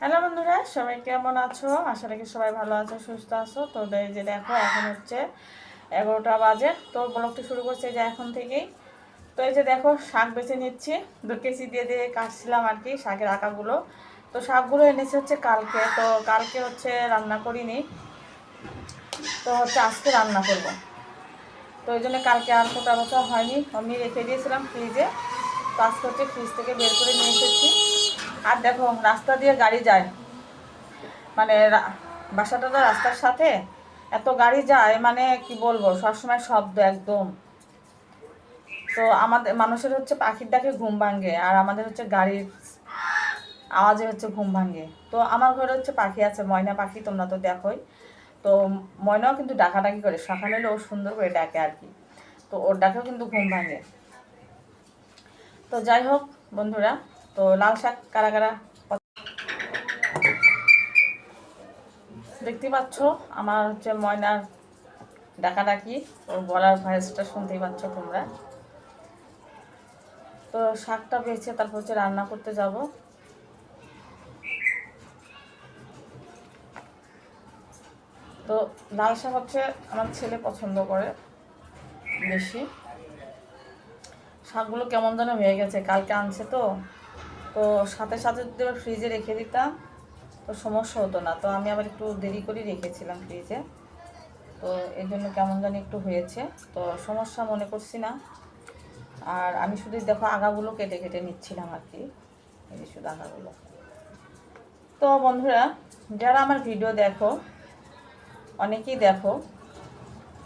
Hello বন্ধুরা, সবাই কেমন আছো? আশা রাখি সবাই ভালো আছো, সুস্থ আছো। তো যে দেখো, এখন হচ্ছে এগারোটা বাজে। তো ব্লগটি শুরু করছে যে এখন থেকেই। তো এই যে দেখো, শাক বেছে নিচ্ছি। দু কেজি দিয়ে দিয়ে কাটছিলাম আর কি শাকের আঁকাগুলো। তো শাকগুলো এনেছে হচ্ছে কালকে। তো কালকে হচ্ছে রান্না করিনি। তো হচ্ছে আজকে রান্না করব। তো ওই জন্য কালকে আর কোটা বসা হয়নি। আমি রেখে দিয়েছিলাম ফ্রিজে। তো আজকে হচ্ছে ফ্রিজ থেকে বের করে নিয়ে এসেছি। আর দেখো, রাস্তা দিয়ে গাড়ি যায়। মানে বাসাটা তো রাস্তার সাথে। এত গাড়ি যায় মানে কি বলব, সবসময় শব্দ একদম। তো আমাদের, মানুষের হচ্ছে পাখির ডাকে ঘুম ভাঙে, আর আমাদের হচ্ছে গাড়ির আওয়াজে হচ্ছে ঘুম ভাঙে। তো আমার ঘরে হচ্ছে পাখি আছে, ময়না পাখি, তোমরা তো দেখোই। তো ময়নাও কিন্তু ডাকাডাকি করে সকালে ও সুন্দর করে ডাকে আর কি। তো ওর ডাকেও কিন্তু ঘুম ভাঙে। তো যাই হোক, বন্ধুরা তো লাল শাক কারা কারা? দেখতে পাচ্ছ, আমার হচ্ছে ময়নার ডাকাডাকি, ওর গলার ভয়েসটা শুনতেই পাচ্ছ তোমরা। তো শাকটা বেছে তারপর হচ্ছে রান্না করতে যাব। তো লাল শাক হচ্ছে আমার ছেলে পছন্দ করে বেশি। শাকগুলো কেমন যেন হয়ে গেছে, কালকে আনছে তো। তো সাথে সাথে যদি ফ্রিজে রেখে দিতাম, তো সমস্যা হতো না। তো আমি আবার একটু দেরি করে রেখেছিলাম ফ্রিজে তো এর জন্য কেমন জানি একটু হয়েছে। তো সমস্যা মনে করছি না। আর আমি শুধু দেখো আগাগুলো কেটে কেটে নিচ্ছিলাম আর কি। এই শুধু আগাগুলো। তো বন্ধুরা, যারা আমার ভিডিও দেখো, অনেকেই দেখো,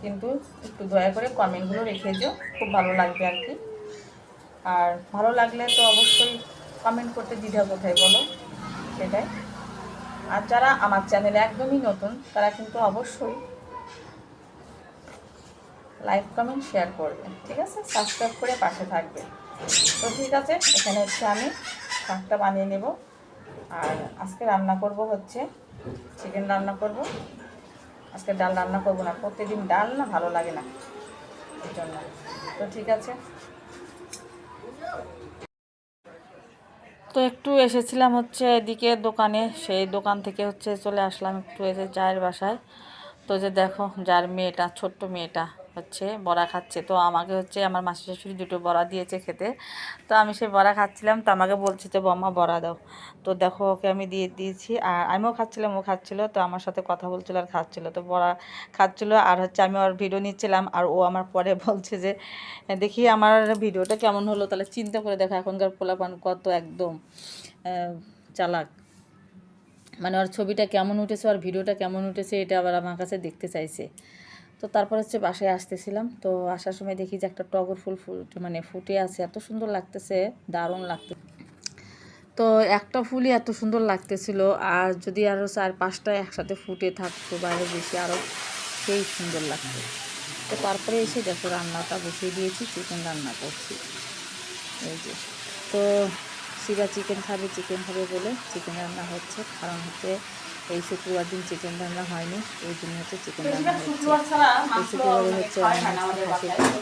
কিন্তু একটু দয়া করে কমেন্টগুলো রেখে দিও। খুব ভালো লাগবে আর কি। আর ভালো লাগলে তো অবশ্যই কমেন্ট করতে দ্বিধা কোথায় বলো? সেটাই। আর যারা আমার চ্যানেলে একদমই নতুন, তারা কিন্তু অবশ্যই লাইক কমেন্ট শেয়ার করবে, ঠিক আছে? সাবস্ক্রাইব করে পাশে থাকবে। তো ঠিক আছে, এখানে হচ্ছে আমি শাকটা বানিয়ে নেব। আর আজকে রান্না করব হচ্ছে চিকেন রান্না করব। আজকে ডাল রান্না করব না প্রত্যেকদিন ডাল না ভালো লাগে না এই জন্য। তো ঠিক আছে। তো একটু এসেছিলাম হচ্ছে এদিকে দোকানে, সেই দোকান থেকে হচ্ছে চলে আসলাম একটু এসে চায়ের বাসায়। তো যে দেখো, যার মেয়েটা, ছোট্ট মেয়েটা। হচ্ছে বড়া খাচ্ছে। তো আমাকে হচ্ছে আমার মাসি শাশুড়ি দুটো বড়া দিয়েছে খেতে। তো আমি সেই বড়া খাচ্ছিলাম। তো আমাকে বলছে যে বম্মা বড়া দাও। তো দেখো, ওকে আমি দিয়ে দিয়েছি। আর আমিও খাচ্ছিলাম, ও খাচ্ছিলো। তো আমার সাথে কথা বলছিল আর খাচ্ছিলো। তো বড়া খাচ্ছিলো। আর হচ্ছে আমি ওর ভিডিও নিচ্ছিলাম। আর ও আমার পরে বলছে যে, দেখি আমার ভিডিওটা কেমন হলো? তাহলে চিন্তা করে দেখো, এখনকার পোলাপান কত একদম চালাক। মানে ওর ছবিটা কেমন উঠেছে আর ভিডিওটা কেমন উঠেছে, এটা আবার আমার কাছে দেখতে চাইছে। তো তারপর হচ্ছে বাসায় আসতেছিলাম। তো আসার সময় দেখি যে একটা টগর ফুল ফুল মানে ফুটে আছে, এত সুন্দর লাগতেছে, দারুণ লাগতে। তো একটা ফুলই এত সুন্দর লাগতেছিল, আর যদি আরও চার পাঁচটা একসাথে ফুটে থাকতো বাইরে বেশি আরও সেই সুন্দর লাগতো। তো তারপরে এসে দেখো রান্নাটা বসিয়ে দিয়েছি চিকেন রান্না করছি। এই যে, তো শিবা চিকেন খাবে চিকেন খাবে বলে চিকেন রান্না হচ্ছে। কারণ হচ্ছে এই শুক্রবার দিন চিকেন রান্না হয়নি এই জন্য হচ্ছে চিকেন রান্না শুক্রবার মানে হচ্ছে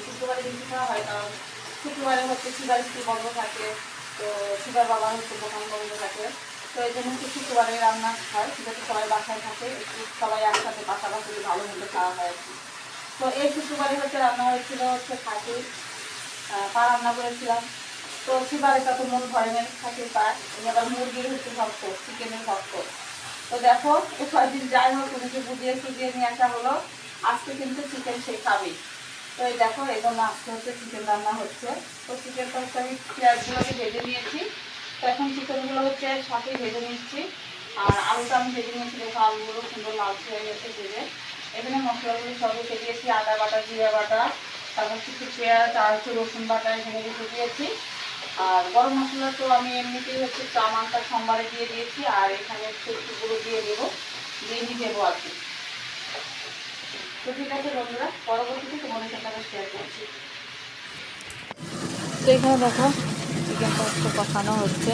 শুক্রবারে হয় হচ্ছে শিবার স্কুল বন্ধ থাকে তো শিবার বাবা হচ্ছে দোকান বন্ধ থাকে। তো এই জন্য হচ্ছে শুক্রবারে রান্না হয় যাতে সবাই বাসায় থাকে একটু সবাই একসাথে পাশাপাশি ভালো মন্দ খাওয়া হয় তো এই শুক্রবারে হচ্ছে রান্না হয়েছিল হচ্ছে খাসি পা রান্না করেছিলাম। তো শিবার এটা তো মন ভরে নেই খাসির পা। এই আবার মুরগির হচ্ছে ভক্ত চিকেনের ভক্ত। তো দেখো কয়েকদিন যাই হোক, উনিকে বুঝিয়ে সুজিয়ে নিয়ে আসা হলো। আজকে কিন্তু চিকেন সে তো এই দেখো জন্য আজকে হচ্ছে চিকেন রান্না হচ্ছে। তো হচ্ছে আমি পেঁয়াজগুলোকে ভেজে নিয়েছি। তো এখন চিকেনগুলো হচ্ছে সাথে ভেজে নিচ্ছি। আর আলুটা আমি ভেজে নিয়েছি, দেখো আলুগুলো সুন্দর লাল হয়ে গেছে ভেজে। এখানে মশলাগুলো সব রেখে দিয়েছি আদা বাটা, জিরা বাটা, তারপর কিছু পেঁয়াজ, আর একটু রসুন বাটা এখানে রেখে দিয়েছি। আর গরম মশলা তো আমি এমনিতেই হচ্ছে চামানটা সোমবারে দিয়ে দিয়েছি, আর এখানে একটু একটু গুঁড়ো দিয়ে দেবো, দিয়ে নিয়ে দেবো আর কি। তো ঠিক আছে বন্ধুরা, পরবর্তীতে তোমাদের সাথে শেয়ার করছি। তো এখানে দেখো চিকেনটা একটু কষানো হচ্ছে।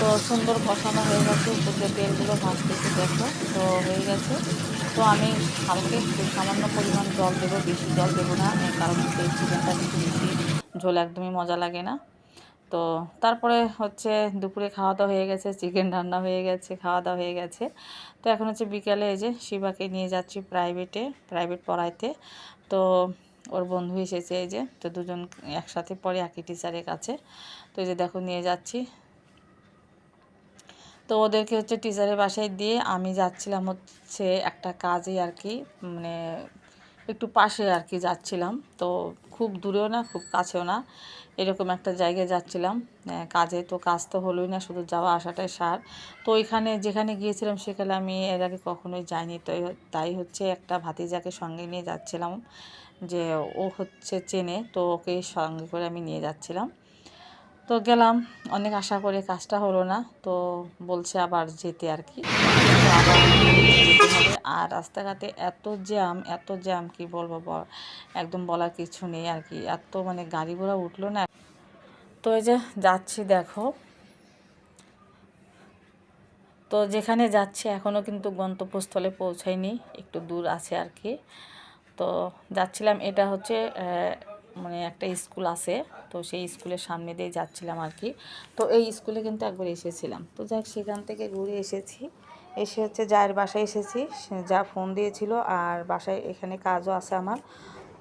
তো সুন্দর কষানো হয়ে গেছে, উপর তেলগুলো ভাজতেছে, দেখো, তো হয়ে গেছে। তো আমি হালকা একটু সামান্য পরিমাণ জল দেবো, বেশি জল দেবো না কারণ হচ্ছে চিকেনটা কিন্তু বেশি ঝোল একদমই মজা লাগে না। তো তারপরে হচ্ছে দুপুরে খাওয়া দাওয়া হয়ে গেছে, চিকেন রান্না হয়ে গেছে খাওয়া দাওয়া হয়ে গেছে। তো এখন হচ্ছে বিকালে এই যে শিবাকে নিয়ে যাচ্ছি প্রাইভেটে প্রাইভেট পড়াইতে। তো ওর বন্ধু এসেছে এই যে, তো দুজন একসাথে পড়ে একই টিচারের কাছে। তো এই যে দেখো নিয়ে যাচ্ছি। তো ওদেরকে হচ্ছে টিচারের বাসায় দিয়ে আমি যাচ্ছিলাম হচ্ছে একটা কাজে আর কি মানে একটু পাশে আর কি যাচ্ছিলাম। তো খুব দূরেও না, খুব কাছেও না, এরকম একটা জায়গায় যাচ্ছিলাম। কাজে তো কাজ তো হলোই না, শুধু যাওয়া আসাটাই সার। তো ওইখানে যেখানে গিয়েছিলাম সেখানে আমি এর আগে কখনোই যাইনি। তো তাই হচ্ছে একটা ভাতিজাকে সঙ্গে নিয়ে যাচ্ছিলাম যে ও হচ্ছে চেনে, তো ওকে সঙ্গে করে আমি নিয়ে যাচ্ছিলাম। তো গেলাম। অনেক আশা করে কাজটা হলো না, তো বলছে আবার যেতে আর কি। আর রাস্তাঘাটে এত জ্যাম এত জ্যাম, কি বলব একদম বলার কিছু নেই আর কি। এত মানে গাড়ি ঘোড়া উঠল না। তো এই যে যাচ্ছি দেখো। তো যেখানে যাচ্ছি এখনও কিন্তু গন্তব্যস্থলে পৌঁছায়নি, একটু দূর আছে আর কি। তো যাচ্ছিলাম, এটা হচ্ছে মানে একটা স্কুল আছে তো সেই স্কুলের সামনে দিয়ে যাচ্ছিলাম আর কি। তো এই স্কুলে কিন্তু একবার এসেছিলাম। তো যাক সেখান থেকে ঘুরে এসেছি। এসে হচ্ছে যার বাসায় এসেছি। যা ফোন দিয়েছিল আর বাসায় এখানে কাজও আছে আমার।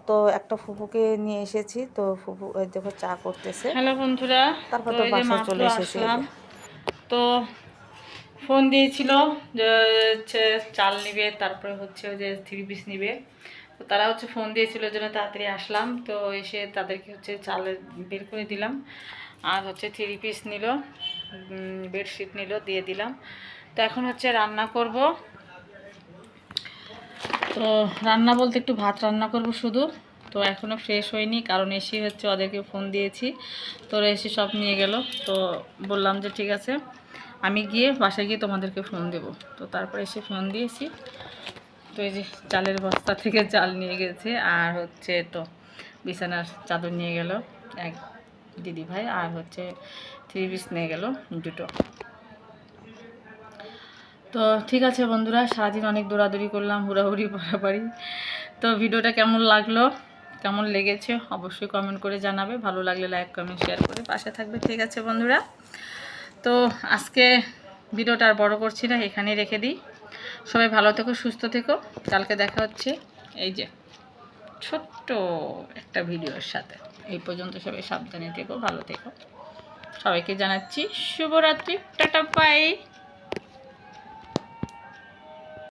তো একটা ফুপুকে নিয়ে এসেছি। তো ফুপু দেখো চা করতেছে। হ্যালো বন্ধুরা তারপর তো বাসায় চলে এসেছিলাম তো ফোন দিয়েছিল যে হচ্ছে চাল নিবে, তারপরে হচ্ছে যে থ্রি পিস নিবে। তো তারা হচ্ছে ফোন দিয়েছিল জন্য তাড়াতাড়ি আসলাম। তো এসে তাদেরকে হচ্ছে চাল বের করে দিলাম। আর হচ্ছে থ্রি পিস নিল বেডশিট নিল, দিয়ে দিলাম। তো এখন হচ্ছে রান্না করব। তো রান্না বলতে একটু ভাত রান্না করব শুধু। তো এখনও ফ্রেশ হয়নি, কারণ এসে হচ্ছে ওদেরকে ফোন দিয়েছি। তো এসে সব নিয়ে গেল। তো বললাম যে ঠিক আছে। আমি গিয়ে বাসায় গিয়ে তোমাদেরকে ফোন দেব। তো তারপরে এসে ফোন দিয়েছি। তো এই যে চালের বস্তা থেকে চাল নিয়ে গেছে, আর হচ্ছে তো বিছানার চাদর নিয়ে গেল এক দিদি ভাই, আর হচ্ছে থ্রি পিস নিয়ে গেল দুটো। তো ঠিক আছে বন্ধুরা, সারাদিন অনেক দৌড়াদৌড়ি করলাম, হুড়াহুড়ি পাড়াপাড়ি তো ভিডিওটা কেমন লাগল? কেমন লেগেছে? অবশ্যই কমেন্ট করে জানাবে। ভালো লাগলে লাইক কমেন্ট শেয়ার করে পাশে থাকবে। ঠিক আছে বন্ধুরা। তো আজকে ভিডিওটা আর বড় করছি না, এখানেই রেখে দিই। সবাই ভালো থেকো, সুস্থ থেকো। কালকে দেখা হচ্ছে এই যে ছোট্ট একটা ভিডিওর সাথে। এই পর্যন্ত সবাই সাবধানে থেকো, ভালো থেকো। সবাইকে জানাচ্ছি শুভরাত্রি, টাটা পাই